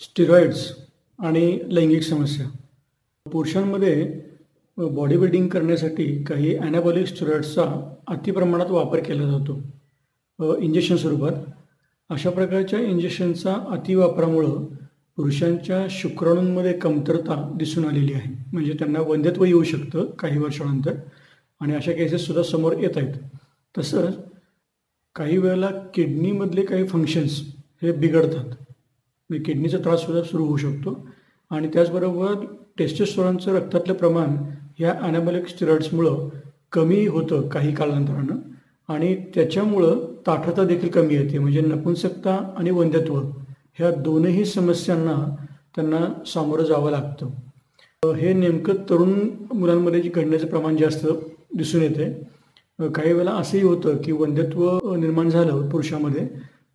Steroids आणि लैंगिक समस्या. पुरुषांमध्ये बॉडी बिल्डिंग करण्यासाठी काही ॲनाबॉलिक स्टिरॉइड्सचा अतिप्रमाणात वापर केला जातो. इंजेक्शन स्वरूपात. अशा प्रकारच्या इंजेक्शनचा अतिवापरामुळं पुरुषांच्या शुक्राणूंमध्ये कमतरता दिसून आलेली आहे. म्हणजे त्यांना वंध्यत्व येऊ शकतं काही वर्षानंतर आणि अशा केसेससुद्धा समोर येत आहेत. तसंच काही वेळेला किडनीमधले काही फंक्शन्स हे बिघडतात. म्हणजे किडनीचा त्राससुद्धा सुरू होऊ शकतो. आणि त्याचबरोबर टेस्टेस्टोरॉनचं रक्तातलं प्रमाण ह्या ॲनाबॉलिक स्टिरॉइड्समुळं कमी होतं काही कालांतरानं. आणि त्याच्यामुळं ताठरता देखील कमी येते. म्हणजे नपुंसकता आणि वंध्यत्व ह्या दोनही समस्यांना त्यांना सामोरं जावं लागतं. हे नेमकं तरुण मुलांमध्ये जे घडण्याचं प्रमाण जास्त दिसून येते काही वेळेला असंही होतं की वंध्यत्व निर्माण झालं पुरुषामध्ये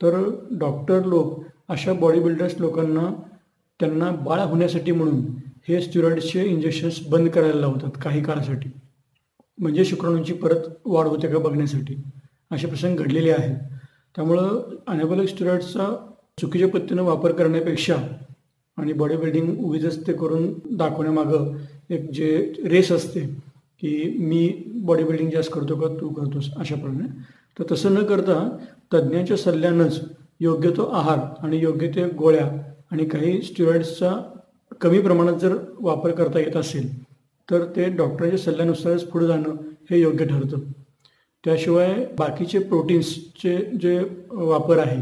तर डॉक्टर लोक अशा बॉडी बिल्डर्स लोकांना त्यांना बाळ होण्यासाठी म्हणून हे स्टिरॉइड्सचे इंजेक्शन्स बंद करायला लावतात काही काळासाठी. म्हणजे शुक्राणूंची परत वाढ होते का बघण्यासाठी. असे प्रसंग घडलेले आहेत. त्यामुळं अनेबलिक स्टिरॉइड्सचा चुकीच्या पद्धतीनं वापर करण्यापेक्षा आणि बॉडी बिल्डिंग उगीच ते करून दाखवण्यामागं एक जे रेस असते की मी बॉडी बिल्डिंग जास्त करतो का तू करतोस अशाप्रमाणे. तर तसं न करता तज्ज्ञांच्या सल्ल्यानंच योग्य तो आहार आणि योग्य ते गोळ्या आणि काही स्टिरॉइड्सचा कमी प्रमाणात जर वापर करता येत असेल तर ते डॉक्टरांच्या सल्ल्यानुसारच पुढे जाणं हे योग्य ठरतं. त्याशिवाय बाकीचे प्रोटीन्सचे जे वापर आहे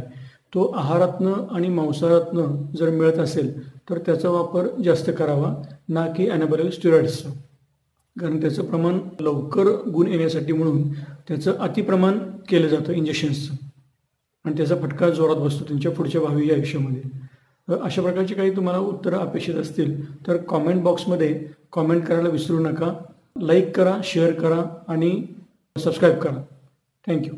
तो आहारातनं आणि मांसाहारातनं जर मिळत असेल तर त्याचा वापर जास्त करावा ना की ॲनाबॉलिक स्टिरॉइड्सचा कारण त्याचं प्रमाण लवकर गुण येण्यासाठी म्हणून त्याचं अतिप्रमाण केलं जातं इंजेक्शन्सचं आणि त्याचा फटका जोरात बसतो त्यांच्या पुढच्या भावी आयुष्यामध्ये. अशा प्रकारची काही तुम्हाला उत्तरं अपेक्षित असतील तर कॉमेंट बॉक्समध्ये कॉमेंट करायला विसरू नका. लाईक करा शेअर करा आणि सबस्क्राईब करा. थँक्यू